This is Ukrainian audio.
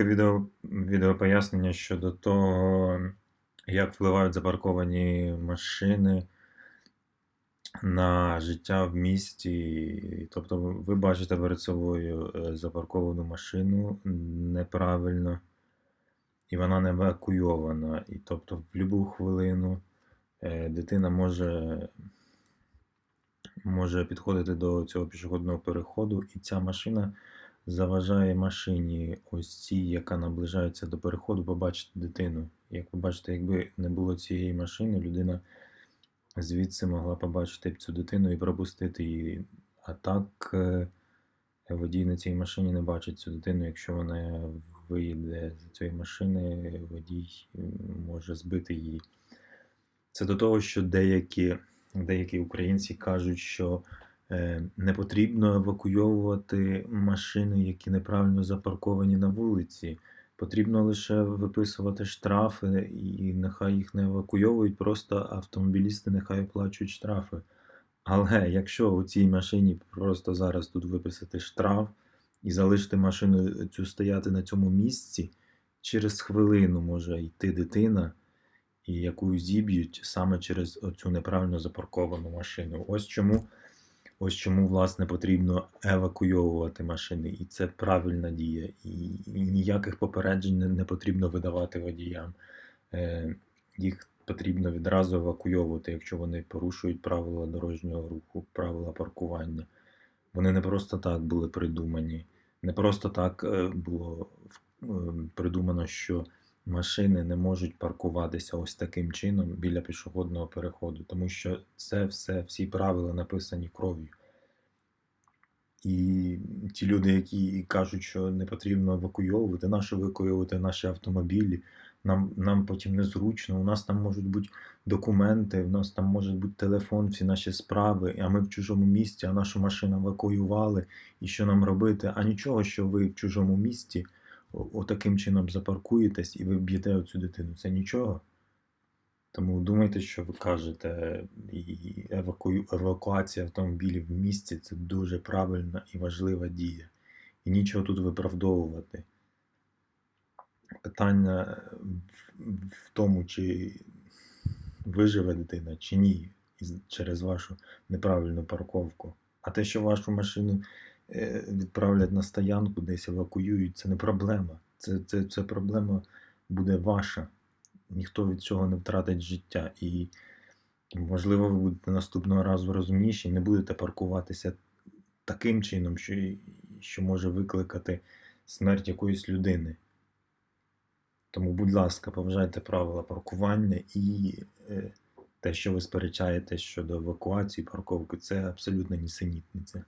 Відео, відео пояснення щодо того, як впливають запарковані машини на життя в місті. Тобто, ви бачите перед собою е, запарковану машину неправильно, і вона не евакуйована. І тобто, в будь-яку хвилину е, дитина може, може підходити до цього пішохідного переходу, і ця машина заважає машині, ось цій, яка наближається до переходу, побачити дитину. Як ви бачите, якби не було цієї машини, людина звідси могла побачити цю дитину і пропустити її. А так е, водій на цій машині не бачить цю дитину. Якщо вона виїде з цієї машини, водій може збити її. Це до того, що деякі, деякі українці кажуть, що не потрібно евакуйовувати машини, які неправильно запарковані на вулиці. Потрібно лише виписувати штрафи, і нехай їх не евакуйовують, просто автомобілісти нехай оплачують штрафи. Але якщо у цій машині просто зараз тут виписати штраф і залишити машину цю стояти на цьому місці, через хвилину може йти дитина, і яку зіб'ють саме через оцю неправильно запарковану машину. Ось чому, ось чому власне потрібно евакуйовувати машини, і це правильна дія. І, ніяких попереджень не, не потрібно видавати водіям. Е, їх потрібно відразу евакуйовувати, якщо вони порушують правила дорожнього руху, правила паркування. Вони не просто так були придумані. Не просто так е, було е, придумано, що машини не можуть паркуватися ось таким чином біля пішохідного переходу, тому що це все, всі правила написані кров'ю. І ті люди, які кажуть, що не потрібно евакуйовувати, нащо евакуйовувати наші автомобілі, нам, нам потім незручно, у нас там можуть бути документи, у нас там може бути телефон, всі наші справи, а ми в чужому місті, а нашу машину евакуювали, і що нам робити? А нічого, що ви в чужому місті отаким чином запаркуєтесь і ви б'єте оцю дитину. Це нічого. Тому думайте, що ви кажете, і евакую... евакуація автомобілів в місті це дуже правильна і важлива дія. І нічого тут виправдовувати. Питання в, тому, чи виживе дитина, чи ні, через вашу неправильну парковку. А те, що вашу машину відправлять на стоянку, десь евакуюють, це не проблема. Це, це, це проблема буде ваша. Ніхто від цього не втратить життя. І, можливо, ви будете наступного разу розумніші і не будете паркуватися таким чином, що, що може викликати смерть якоїсь людини. Тому, будь ласка, поважайте правила паркування і е, те, що ви сперечаєте щодо евакуації парковки, це абсолютно нісенітниця.